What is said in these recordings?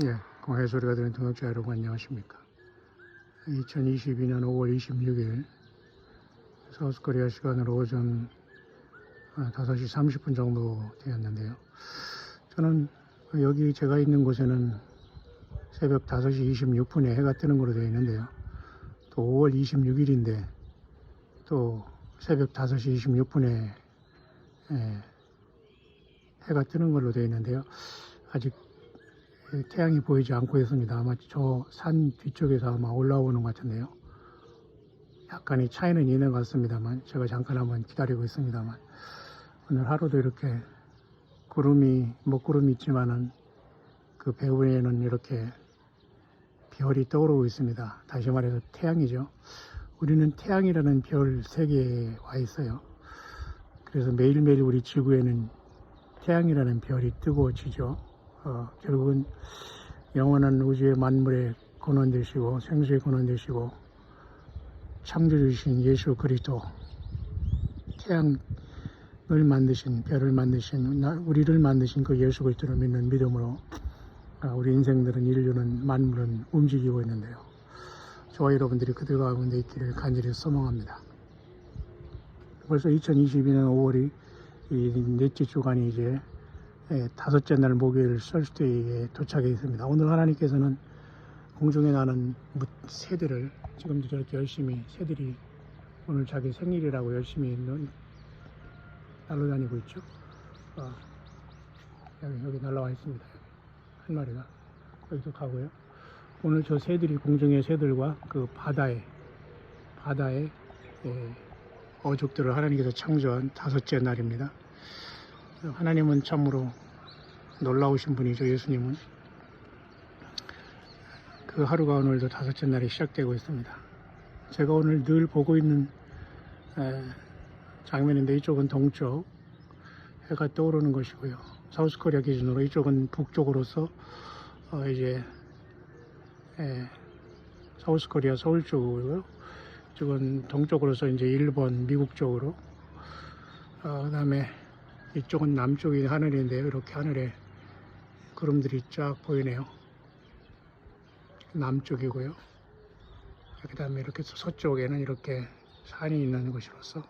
예, 공해 소리가 들리는 동역자 여러분 안녕하십니까. 2022년 5월 26일 서울스코리아 시간으로 오전 아, 5시 30분 정도 되었는데요. 저는 여기 제가 있는 곳에는 새벽 5시 26분에 해가 뜨는 걸로 되어 있는데요. 또 5월 26일인데 또 새벽 5시 26분에 예, 해가 뜨는 걸로 되어 있는데요. 아직 태양이 보이지 않고 있습니다. 아마 저 산 뒤쪽에서 아마 올라오는 것 같은데요. 약간의 차이는 있는 것 같습니다만 제가 잠깐 한번 기다리고 있습니다만 오늘 하루도 이렇게 구름이 먹구름이 있지만은 그 배후에는 이렇게 별이 떠오르고 있습니다. 다시 말해서 태양이죠. 우리는 태양이라는 별 세계에 와 있어요. 그래서 매일매일 우리 지구에는 태양이라는 별이 뜨고 지죠. 어, 결국은 영원한 우주의 만물의 근원 되시고 생수의 근원 되시고 창조주신 예수 그리스도 태양을 만드신 별을 만드신 나- 우리를 만드신 그 예수 그리스도를 믿는 믿음으로 아, 우리 인생들은 인류는 만물은 움직이고 있는데요. 저와 여러분들이 그들 가운데 있기를 간절히 소망합니다. 벌써 2022년 5월이 이 넷째 주간이 이제 예, 다섯째 날 목요일 설스데이에 도착해 있습니다. 오늘 하나님께서는 공중에 나는 무- 새들을 지금도 저렇게 열심히 새들이 오늘 자기 생일이라고 열심히 놀- 날아다니고 있죠. 어, 여기, 여기 날라와 있습니다. 한 마리가 여기서 가고요. 오늘 저 새들이 공중의 새들과 그 바다에 바다에 예, 어족들을 하나님께서 창조한 다섯째 날입니다. 하나님은 참으로 놀라우신 분이죠, 예수님은. 그 하루가 오늘도 다섯째 날이 시작되고 있습니다. 제가 오늘 늘 보고 있는 에, 장면인데 이쪽은 동쪽 해가 떠오르는 것이고요. 사우스 코리아 기준으로 이쪽은 북쪽으로서 어, 이제 에, 사우스 코리아 서울 쪽이고요. 이쪽은 동쪽으로서 이제 일본 미국 쪽으로 어, 그다음에 이쪽은 남쪽이 하늘인데요. 이렇게 하늘에 구름들이 쫙 보이네요. 남쪽이고요. 그 다음에 이렇게 서쪽에는 이렇게 산이 있는 곳으로서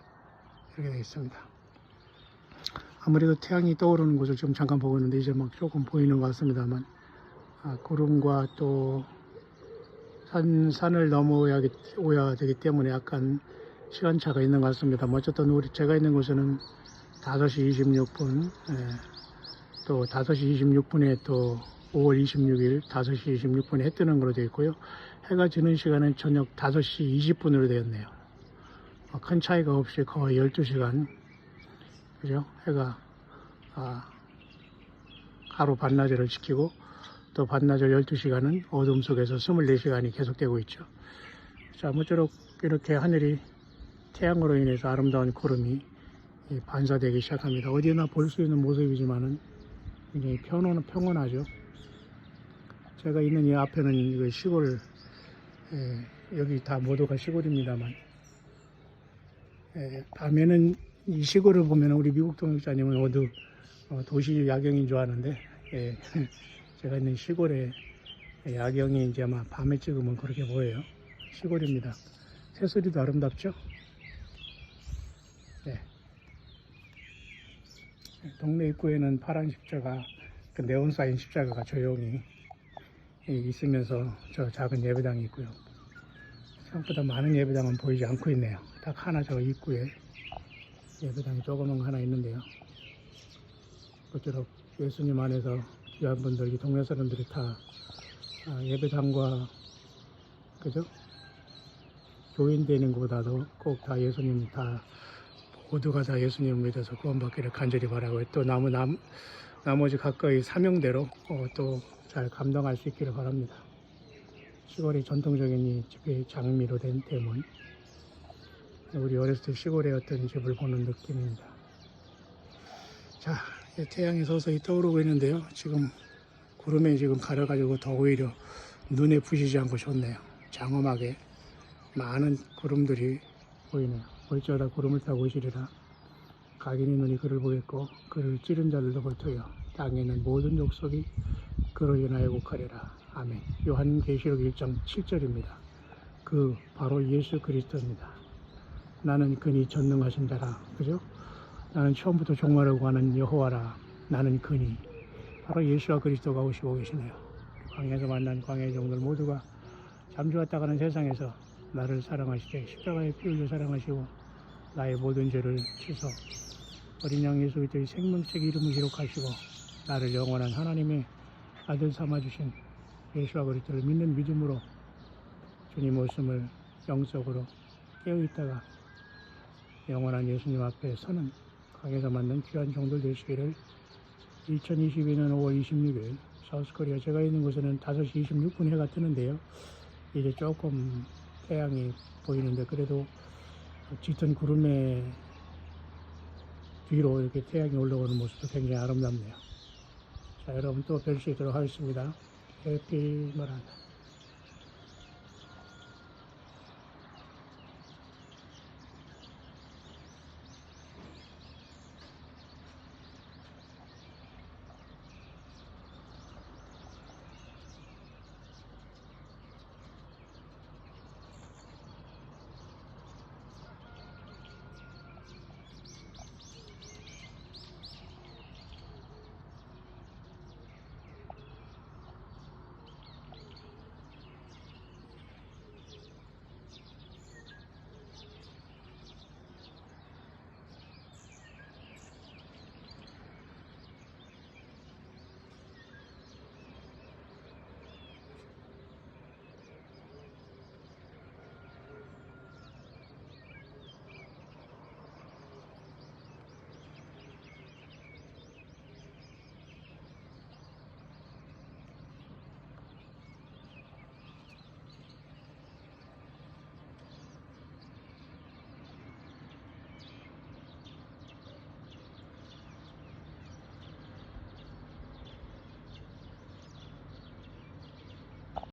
이렇게 되어 있습니다. 아무래도 태양이 떠오르는 곳을 지금 잠깐 보고 있는데 이제 막 조금 보이는 것 같습니다만 아, 구름과 또 산, 산을 넘어야 오야 되기 때문에 약간 시간차가 있는 것 같습니다. 뭐 어쨌든 우리 제가 있는 곳에는 5시 26분, 예, 또 5시 26분에 또 5월 26일 5시 26분에 해 뜨는 걸로 되어 있고요. 해가 지는 시간은 저녁 5시 20분으로 되었네요. 어, 큰 차이가 없이 거의 12시간, 그죠? 해가, 아, 하루 반나절을 지키고 또 반나절 12시간은 어둠 속에서 24시간이 계속되고 있죠. 자, 모쪼록 이렇게 하늘이 태양으로 인해서 아름다운 구름이 이 반사되기 시작합니다. 어디나 볼 수 있는 모습이지만은 굉장히 평온, 평온하죠. 제가 있는 이 앞에는 이거 시골, 에, 여기 다 모두가 시골입니다만, 에, 밤에는 이 시골을 보면 우리 미국 동역자님은 모두 어, 도시 야경인 줄 아는데, 예, 제가 있는 시골의 야경이 이제 아마 밤에 찍으면 그렇게 보여요. 시골입니다. 새소리도 아름답죠? 네. 동네 입구에는 파란 십자가, 그 네온 사인 십자가가 조용히 있으면서 저 작은 예배당이 있고요. 생각보다 많은 예배당은 보이지 않고 있네요. 딱 하나 저 입구에 예배당이 조그만 거 하나 있는데요. 그쪼록 예수님 안에서 귀한 분들, 이 동네 사람들이 다 아, 예배당과 그죠? 교인 되는 것보다도 꼭 다 예수님 다 모두가 다 예수님을 믿어서 구원받기를 간절히 바라고 또 나무 남, 나머지 가까이 사명대로 어, 또잘 감당할 수 있기를 바랍니다. 시골이 전통적인 이 집이 장미로 된 대문. 우리 어렸을 때 시골의 어떤 집을 보는 느낌입니다. 자, 이 태양이 서서히 떠오르고 있는데요. 지금 구름에 지금 가려가지고 더 오히려 눈에 부시지 않고 좋네요. 장엄하게 많은 구름들이 보이네요. 어쩌다 구름을 타고 오시리라. 각인의 눈이 그를 보겠고 그를 찌른 자들도 볼터요. 땅에는 모든 족속이 그로 인하여 곡하리라. 아멘. 요한계시록 1장 7절입니다. 그 바로 예수 그리스도입니다. 나는 그니 전능하신 자라. 그죠? 나는 처음부터 종말하고 하는 여호와라. 나는 그니. 바로 예수와 그리스도가 오시고 계시네요. 광야에서 만난 광야의 종들 모두가 잠주었다가는 세상에서 나를 사랑하시되 십자가에 피 흘려 사랑하시고 나의 모든 죄를 씻어 어린 양 예수 그리스도의 생명책 이름을 기록하시고 나를 영원한 하나님의 아들 삼아주신 예수와 그리스도를 믿는 믿음으로 주님 모습을 영적으로 깨어있다가 영원한 예수님 앞에 서는 강에서 만난 귀한 종들 되시기를 2022년 5월 26일 사우스코리아 제가 있는 곳에는 5시 26분 해가 뜨는데요. 이제 조금 태양이 보이는데 그래도 짙은 구름의 뒤로 이렇게 태양이 올라오는 모습도 굉장히 아름답네요. 자, 여러분 또 뵐 수 있도록 하겠습니다. 해피 마라다.